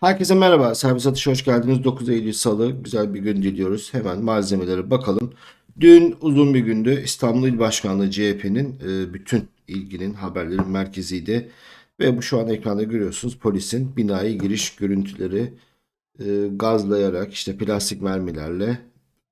Herkese merhaba. Servis Atış'a hoş geldiniz. 9 Eylül Salı. Güzel bir gün diliyoruz. Hemen malzemelere bakalım. Dün uzun bir gündü. İstanbul İl Başkanlığı CHP'nin e, bütün ilginin haberlerin merkeziydi. Ve bu şu an ekranda görüyorsunuz. Polisin binaya giriş görüntüleri e, gazlayarak işte plastik mermilerle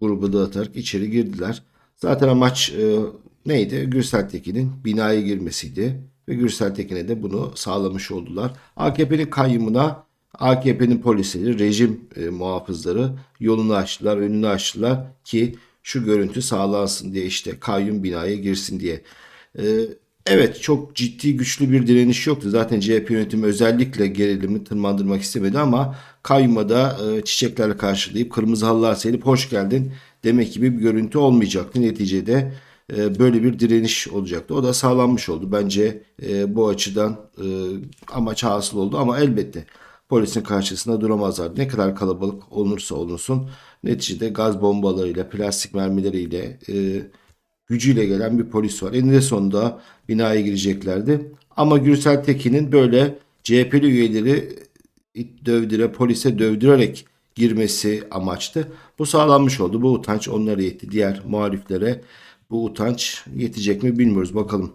grubu dağıtarak içeri girdiler. Zaten amaç e, neydi? Gürsel Tekin'in binaya girmesiydi. Ve Gürsel Tekin'e de bunu sağlamış oldular. AKP'nin kayyumuna AKP'nin polisleri, rejim e, muhafızları yolunu açtılar, önünü açtılar ki şu görüntü sağlansın diye işte kayyum binaya girsin diye. E, evet çok ciddi güçlü bir direniş yoktu. Zaten CHP yönetimi özellikle gerilimi tırmandırmak istemedi ama kayyuma da e, çiçeklerle karşılayıp kırmızı halılar serip hoş geldin demek gibi bir görüntü olmayacaktı. Neticede e, böyle bir direniş olacaktı. O da sağlanmış oldu. Bence e, bu açıdan e, amaç hasıl oldu ama elbette polisin karşısında duramazlar. Ne kadar kalabalık olursa olunsun neticede gaz bombalarıyla, plastik mermileriyle, e, gücüyle gelen bir polis var. Eninde sonunda binaya gireceklerdi. Ama Gürsel Tekin'in böyle CHP'li üyeleri dövdüre, polise dövdürerek girmesi amaçtı. Bu sağlanmış oldu. Bu utanç onlara yetti. Diğer muhaliflere bu utanç yetecek mi bilmiyoruz. Bakalım.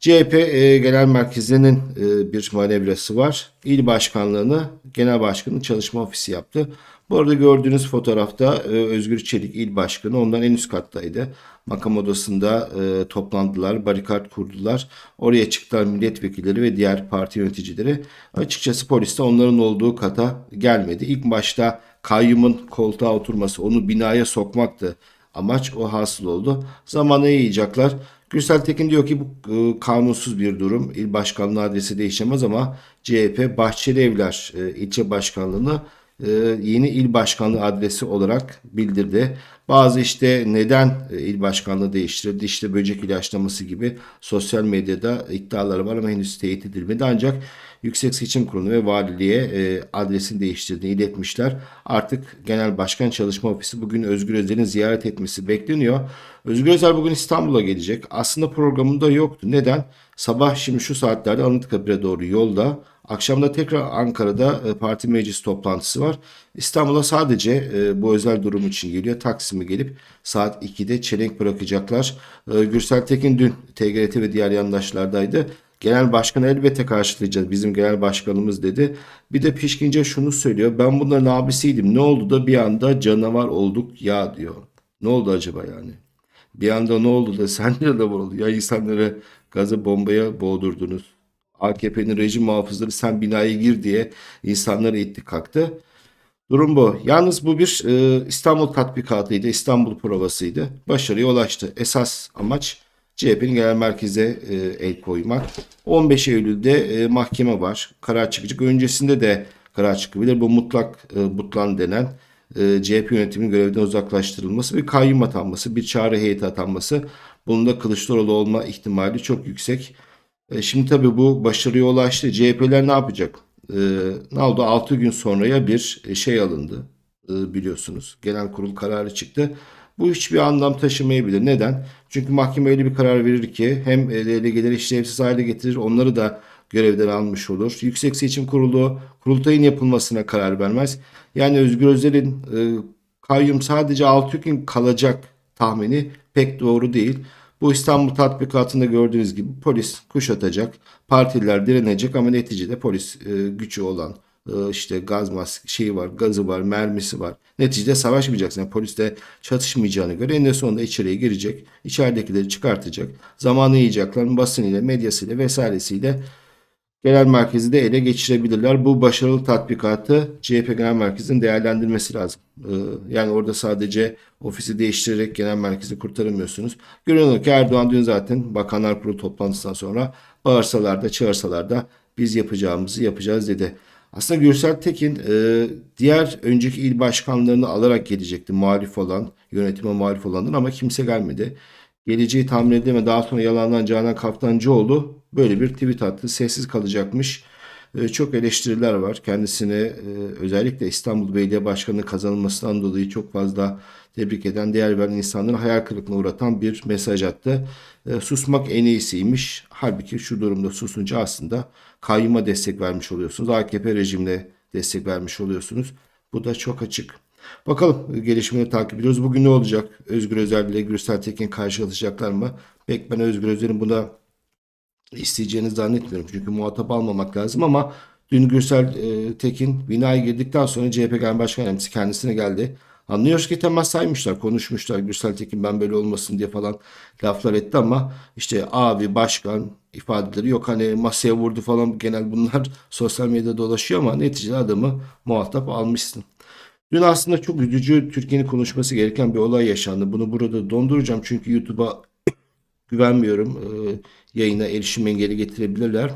CHP e, Genel Merkezi'nin e, bir manevrası var. İl Başkanlığı'nı Genel Başkanı'nın çalışma ofisi yaptı. Bu arada gördüğünüz fotoğrafta e, Özgür Çelik İl Başkanı ondan en üst kattaydı. Makam odasında toplandılar, barikat kurdular. Oraya çıktılar milletvekilleri ve diğer parti yöneticileri. Açıkçası polis de onların olduğu kata gelmedi. İlk başta kayyumun koltuğa oturması, onu binaya sokmaktı. Amaç o hasıl oldu. Zamanı yiyecekler. Gürsel Tekin diyor ki bu e, kanunsuz bir durum. İl başkanlığı adresi değişemez ama CHP Bahçeli Evler e, ilçe başkanlığını e, yeni il başkanlığı adresi olarak bildirdi. Bazı işte neden e, il başkanlığı değiştirildi işte böcek ilaçlaması gibi sosyal medyada iddiaları var ama henüz teyit edilmedi. Ancak Yüksek Seçim Kurulu ve valiliğe e, adresini değiştirdiğini iletmişler. Artık Genel Başkan Çalışma Ofisi bugün Özgür Özel'in ziyaret etmesi bekleniyor. Özgür Özel bugün İstanbul'a gelecek. Aslında programında yoktu. Neden? Sabah şimdi şu saatlerde Anıtkabir'e doğru yolda. Akşamda tekrar Ankara'da e, parti meclis toplantısı var. İstanbul'a sadece bu özel durum için geliyor. Taksim'e gelip saat 2'de çelenk bırakacaklar. E, Gürsel Tekin dün TGRT ve diğer yandaşlardaydı. Genel başkanı elbette karşılayacağız. Bizim genel başkanımız dedi. Bir de pişkince şunu söylüyor. Ben bunların abisiydim. Ne oldu da bir anda canavar olduk ya diyor. Ne oldu acaba yani? Bir anda ne oldu da sen de oldu? Ya insanları gazı bombaya boğdurdunuz. AKP'nin rejim muhafızları sen binaya gir diye insanları itti kalktı. Durum bu. Yalnız bu bir e, İstanbul tatbikatıydı, İstanbul provasıydı. Başarıya ulaştı. Esas amaç CHP'nin genel merkeze e, el koymak. 15 Eylül'de e, mahkeme var. Karar çıkacak. Öncesinde de karar çıkabilir. Bu mutlak e, butlan denen e, CHP yönetiminin görevden uzaklaştırılması ve kayyum atanması, bir çağrı heyeti atanması. Bunun da Kılıçdaroğlu olma ihtimali çok yüksek. E, şimdi tabii bu başarıya ulaştı. CHP'ler ne yapacak? E, ne oldu? 6 gün sonraya bir e, şey alındı e, biliyorsunuz. Genel kurul kararı çıktı. Bu hiçbir anlam taşımayabilir. Neden? Çünkü mahkeme öyle bir karar verir ki hem delegeleri işlevsiz hale getirir, onları da görevden almış olur. Yüksek Seçim Kurulu kurultayın yapılmasına karar vermez. Yani Özgür Özel'in e, kayyum sadece 6 gün kalacak tahmini pek doğru değil. Bu İstanbul tatbikatında gördüğünüz gibi polis kuşatacak, partiler direnecek ama neticede polis e, gücü olan e, işte gaz mask şeyi var, gazı var, mermisi var. Neticede savaşmayacaksın. Yani polisle çatışmayacağına göre en sonunda içeriye girecek, içeridekileri çıkartacak. Zamanı yiyecekler, basınıyla, medyasıyla vesairesiyle genel merkezi de ele geçirebilirler. Bu başarılı tatbikatı CHP Genel Merkezi'nin değerlendirmesi lazım. Ee, yani orada sadece ofisi değiştirerek genel merkezi kurtaramıyorsunuz. Görünüyor ki Erdoğan dün zaten Bakanlar Kurulu toplantısından sonra bağırsalar da çağırsalar da biz yapacağımızı yapacağız dedi. Aslında Gürsel Tekin e, diğer önceki il başkanlarını alarak gelecekti muhalif olan, yönetime muhalif olanlar ama kimse gelmedi. Geleceği tahmin edemedi. Daha sonra yalandan Canan Kaftancıoğlu böyle bir tweet attı. Sessiz kalacakmış. E, çok eleştiriler var. Kendisine e, özellikle İstanbul Belediye Başkanı kazanılmasından dolayı çok fazla tebrik eden, değer veren insanları hayal kırıklığına uğratan bir mesaj attı. E, susmak en iyisiymiş. Halbuki şu durumda susunca aslında kayyuma destek vermiş oluyorsunuz. AKP rejimle destek vermiş oluyorsunuz. Bu da çok açık. Bakalım gelişmeleri takip ediyoruz. Bugün ne olacak? Özgür Özel ile Gürsel Tekin karşılaşacaklar mı? Pek ben Özgür Özel'in buna isteyeceğini zannetmiyorum. Çünkü muhatap almamak lazım ama dün Gürsel e, Tekin binaya girdikten sonra CHP Genel Başkan Yardımcısı kendisine geldi. Anlıyoruz ki temas saymışlar, konuşmuşlar. Gürsel Tekin ben böyle olmasın diye falan laflar etti ama işte abi, başkan ifadeleri yok. Hani masaya vurdu falan genel bunlar sosyal medyada dolaşıyor ama neticede adamı muhatap almışsın. Dün aslında çok üzücü Türkiye'nin konuşması gereken bir olay yaşandı. Bunu burada donduracağım çünkü YouTube'a güvenmiyorum. Ee, yayına erişim engeli getirebilirler.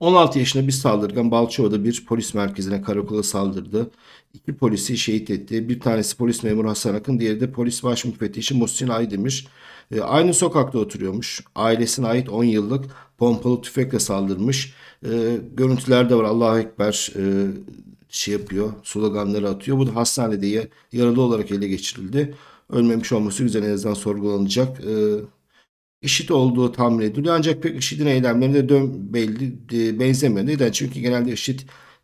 16 yaşında bir saldırgan Balçova'da bir polis merkezine karakola saldırdı. İki polisi şehit etti. Bir tanesi polis memuru Hasan Akın, diğeri de polis baş müfettişi Muhsin Aydemir. Ee, aynı sokakta oturuyormuş. Ailesine ait 10 yıllık pompalı tüfekle saldırmış. Ee, görüntülerde var. Allahu Ekber e, şey yapıyor. Sloganları atıyor. Bu da hastanede ya- yaralı olarak ele geçirildi. Ölmemiş olması güzel en azından sorgulanacak. Ee, IŞİD olduğu tahmin ediliyor. Ancak pek IŞİD'in eylemleri de dön belli benzemiyor. Neden? Çünkü genelde IŞİD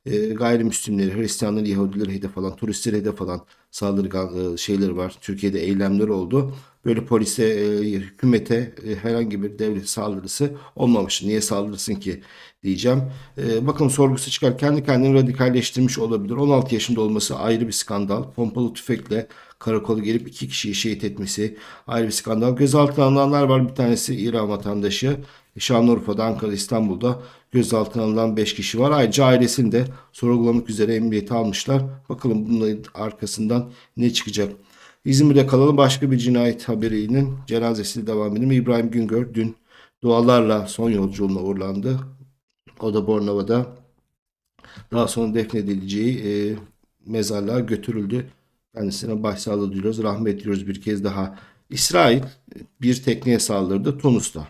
e, gayrimüslimleri, Hristiyanları, Yahudileri hedef alan, turistleri hedef alan saldırgan e, şeyleri var. Türkiye'de eylemler oldu. Böyle polise, e, hükümete herhangi bir devlet saldırısı olmamış. Niye saldırırsın ki diyeceğim. Bakın sorgusu çıkar. Kendi kendini radikalleştirmiş olabilir. 16 yaşında olması ayrı bir skandal. Pompalı tüfekle karakola gelip iki kişiyi şehit etmesi ayrı bir skandal. Gözaltına alınanlar var. Bir tanesi İran vatandaşı. Şanlıurfa'da, Ankara, İstanbul'da gözaltına alınan 5 kişi var. Ayrıca ailesini de sorgulamak üzere emniyete almışlar. Bakalım bunların arkasından ne çıkacak. İzmir'de kalalım. Başka bir cinayet haberinin cenazesi devam edelim. İbrahim Güngör dün dualarla son yolculuğuna uğurlandı. O da Bornova'da daha sonra defnedileceği e, mezarlığa götürüldü. Kendisine başsağlığı diliyoruz. Rahmet diliyoruz bir kez daha. İsrail bir tekneye saldırdı Tunus'ta.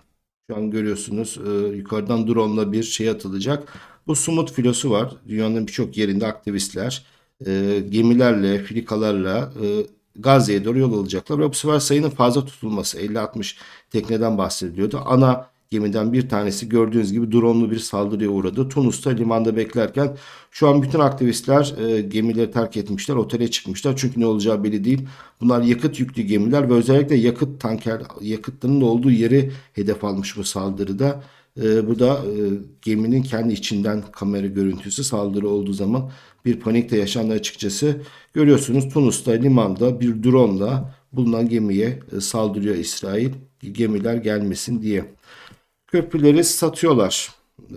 Şu an görüyorsunuz e, yukarıdan drone'la bir şey atılacak. Bu Sumut filosu var. Dünyanın birçok yerinde aktivistler e, gemilerle, filikalarla e, Gazze'ye doğru yol alacaklar. Ve bu sefer sayının fazla tutulması 50-60 tekneden bahsediliyordu. Ana gemiden bir tanesi gördüğünüz gibi drone'lu bir saldırıya uğradı. Tunus'ta limanda beklerken şu an bütün aktivistler e, gemileri terk etmişler, otele çıkmışlar. Çünkü ne olacağı belli değil. Bunlar yakıt yüklü gemiler ve özellikle yakıt tanker, yakıtların olduğu yeri hedef almış bu saldırıda. E, bu da e, geminin kendi içinden kamera görüntüsü saldırı olduğu zaman bir panik de yaşandı açıkçası. Görüyorsunuz Tunus'ta limanda bir drone'la bulunan gemiye e, saldırıyor İsrail. Gemiler gelmesin diye. Köprüleri satıyorlar. Ee,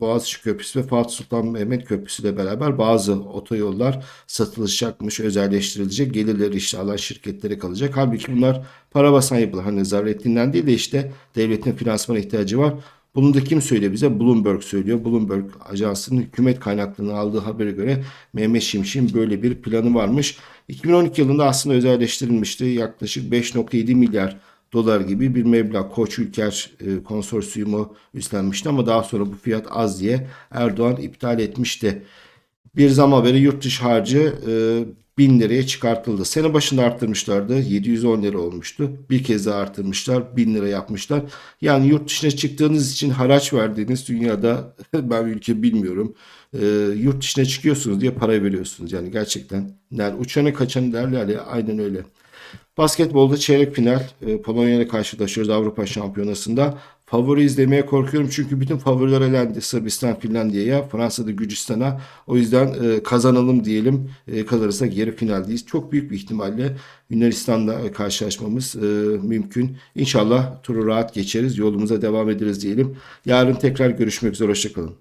Boğaziçi Köprüsü ve Fatih Sultan Mehmet Köprüsü ile beraber bazı otoyollar satılacakmış, özelleştirilecek. Gelirleri işte alan şirketlere kalacak. Halbuki bunlar para basan yapılar. Hani Zarrettin'den değil de işte devletin finansmana ihtiyacı var. Bunu da kim söylüyor bize? Bloomberg söylüyor. Bloomberg ajansının hükümet kaynaklarından aldığı habere göre Mehmet Şimşek'in böyle bir planı varmış. 2012 yılında aslında özelleştirilmişti. Yaklaşık 5.7 milyar dolar gibi bir meblağ Koç Ülker e, konsorsiyumu üstlenmişti ama daha sonra bu fiyat az diye Erdoğan iptal etmişti. Bir zam haberi yurt dışı harcı e, 1000 liraya çıkartıldı. Sene başında arttırmışlardı. 710 lira olmuştu. Bir kez daha arttırmışlar. 1000 lira yapmışlar. Yani yurt dışına çıktığınız için haraç verdiğiniz dünyada ben ülke bilmiyorum. E, yurt dışına çıkıyorsunuz diye para veriyorsunuz. Yani gerçekten. Yani uçanı kaçanı derler ya aynen öyle. Basketbolda çeyrek final e, Polonya ile karşılaşıyoruz Avrupa Şampiyonası'nda. Favori izlemeye korkuyorum çünkü bütün favoriler elendi. Sırbistan, Finlandiya'ya, Fransa'da Gürcistan'a. O yüzden e, kazanalım diyelim. E, kalırsak yarı finaldeyiz. Çok büyük bir ihtimalle Yunanistan'la e, karşılaşmamız e, mümkün. İnşallah turu rahat geçeriz. Yolumuza devam ederiz diyelim. Yarın tekrar görüşmek üzere. Hoşçakalın.